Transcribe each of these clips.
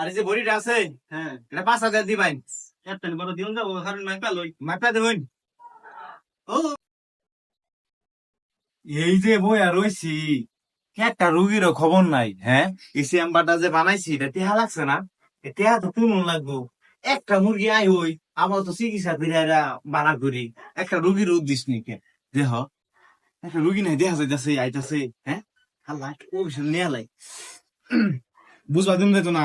আর এই যে বড়িটা আছে হ্যাঁ এটা পাঁচ হাজার বড় দিন যাব কারণ দেবেন। ও। এই যে একটা রুগীরও খবর নাই হ্যাঁ? এই চেম্বারটা যে বানাইছি এটা টেহা লাগছে না? টেহা তো তুমন লাগবো। একটা মুরগি আই হই আমার তো চিকিৎসা ফিরাইরা বানা করি। একটা রুগীর উদ্দেশ্য নিকে দেহ। একটা রুগী নাই দেখা যাইতাছে আইতাছে হ্যাঁ? ও বিষয় নিয়ে লাই বুঝবা দিন তো না।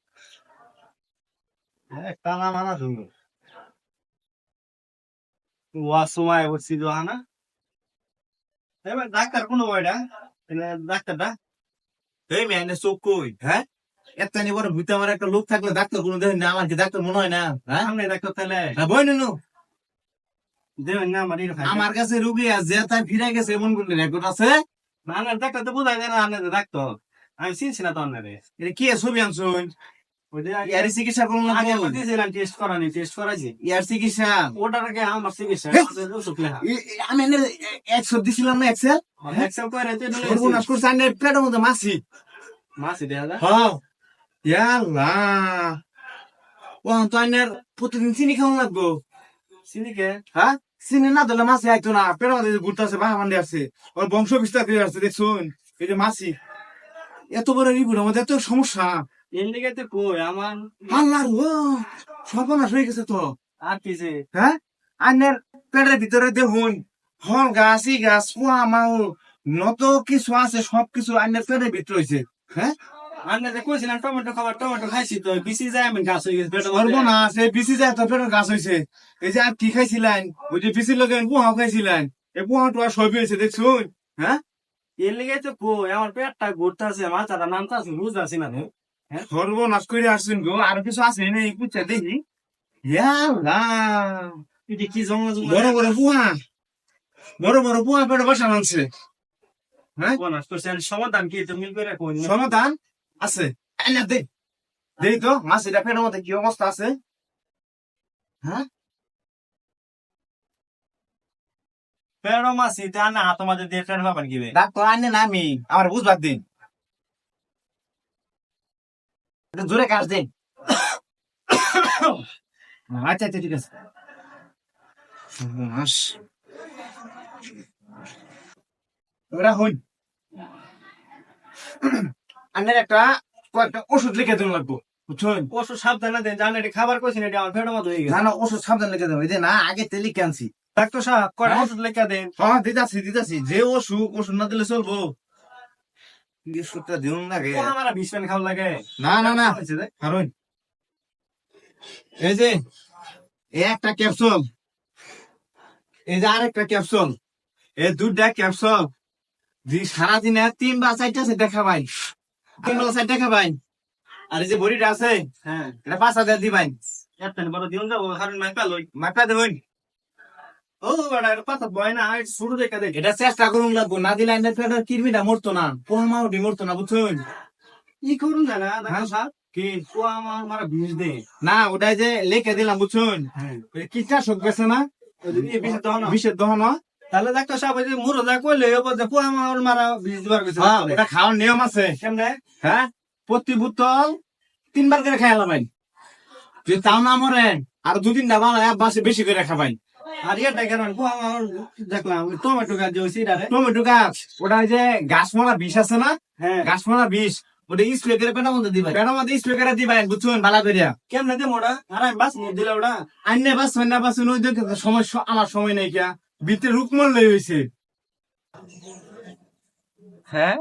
তালা মারা শুনব ওয়া সময় বসছি তো হানা এবার ডাক্তার কোন বয়টা ডাক্তারটা এই মেয়ে চোখ কই? হ্যাঁ? এত নি বড় ভিতরে আমার একটা লোক থাকলে ডাক্তার কোনো দেখেন না আমার কি ডাক্তার মনে হয় না? হ্যাঁ? সামনে ডাক্তার তাহলে। বই নুনু আমার আমার কাছে রুগী আছে তাই ফিরে গেছে এমন কোন রেকর্ড আছে? না ডাক্তার তো বোঝাই যায় না ডাক্তার। আমি চিনছি না তো আপনারে। এটা কি ছবি যে ইয়ার চিকিৎসা করুন আগে দিয়েছিলাম টেস্ট করানি টেস্ট করাইছি। ইয়ার চিকিৎসা। ওটার আগে আমার চিকিৎসা ওষুধ লেখা। এ- এ- আমি এনে একশো দিছিলাম না এক্সেল এক্সেল করে সর্বনাশ করছে আনে প্লেটের মধ্যে মাছি। মাসি দেয়া যায়? হ্যাঁ। ইয়াল্লা ও তো আইনের প্রতিদিন চিনি খাওয়া লাগবো। চিনিকে হ্যাঁ? চিনি না দিলে মাছি আইতো না পেটের মধ্যে ঘুরতে আছে বাহা বান্ধে আছে। ওর বংশ বিস্তার করে আসছে দেখছুন? এই যে মাছি। এত বড় রিপুর আমাদের এত সমস্যা। এদিকে তো কই? আমার আল্লাহ ও সর্বনাশ হয়ে গেছে তো। আর কি যে? হ্যাঁ? আইনের পেটের ভিতরে দেখুন হল গাছ ই গাছ পোয়া মাউ নত কিছু আছে পেটের ভিতরে হয়েছে হ্যাঁ? আপনি যে টমেটো খাবার টমেটো খাইছি তো বিসি যায় আমি গাছ হয়ে। বিসি যায় তো পেটের গাছ হয়েছে এই যে আর কি খাইছিলেন? ওই যে বিসির লোক পোহাও খাইছিলেন। এই পোহাটো আর সবই হয়েছে দেখছুন হ্যাঁ? এর লিগে তো কই? আমার পেটটা ঘুরতেছে মাথাটা নামতাছে বুঝতেছি না। সর্বনাশ করে আসছেন গো আর কিছু আছে না এই কুচ্ছা দেখি এটা কি বড় বড় পোহা। বড় বড় পোহা পেটে বসা মানছে হ্যাঁ? সমাধান কি তুমি সমাধান আছে। এনে দে। দেই তো মাছ এটা মধ্যে কি অবস্থা আছে? হ্যাঁ? না হাত মাঝে দিয়ে ফের ভাবেন কি বে? ডাক্তার আনে না আমি আমার বুঝবার দিন। একটু জোরে কাজ দিন আচ্ছা আচ্ছা ঠিক আছে। সর্বনাশ ওরা হইন আনের একটা কয়েকটা ওষুধ লিখে দিন লাগবো বুঝছেন? ওষুধ সাবধানে দেন জানেন এটা খাবার কইছেন এটা আমার পেটের মধ্যে হয়ে গেছে। না না ওষুধ সাবধান লিখে দেবো এই যে না আগে তেলি ডাক্তার সাহেব কয়টা হ্যাঁ? ওষুধ লেখা দেন? হ্যাঁ দিতাছি দিতাছি যে অসুখ ওষুধ না দিলে চলবো। ওষুধটা দিন লাগে আমার বিষ পেন খাওয়া লাগে? না না না। কারণ এই যে একটা ক্যাপসুল। এই যে আরেকটা ক্যাপসুল। এই দুটা ক্যাপসুল। দি সারাদিনে তিন বা চারটা সেটা খাবাই। তিন বেলা চারটা খাবাই। আর এই যে বড়িটা আছে হ্যাঁ। এটা পাঁচ হাজার দিবাই। একটা বড় দিন যাব। কারণ মাই পেলই মাপা দেবেন। ও বড় এটা পাতা বয় না শুরু দেখা দেখ। এটা চেষ্টা করুন লাগবো না দিলে কিরমিটা মরতো না পোহা মাউটি মরতো না বুঝছেন করুন না ডাক্তার হ্যাঁ? কি বিষ দে। না ওটাই যে লিখে দিলাম বুঝছেন হ্যাঁ। কীটনাশক গেছে না? বিষের দহন তাহলে ডাক্তার সাহেব ওই যে মুরো যা কইলে ও বলছে পো আমার মারা বিষ দিবার গেছে। হ্যাঁ ওটা খাওয়ার নিয়ম আছে। কেমনে? হ্যাঁ? প্রতি বোতল তিনবার করে খাই লাগাই যদি তাও না মরেন আর দুদিন না বানায় বেশি করে খাবাই আর দেখলাম টমেটো গাছ যে টমেটো গাছ ওটা যে গাছ মারা বিষ আছে না? হ্যাঁ। গাছ মারা বিষ ওটা স্প্রে করে পেটার মধ্যে দিবেন পেটার মধ্যে স্প্রে করে দিবেন বুঝছেন? বালা করিয়া কেমনে দে মোড়া আর আমি বাস নিয়ে দিলে ওটা? আইনে বাস না বাস ওই দেখে সময় স- আমার সময় নেই কিয়া ভিতরে রুকমল লই হয়েছে হ্যাঁ?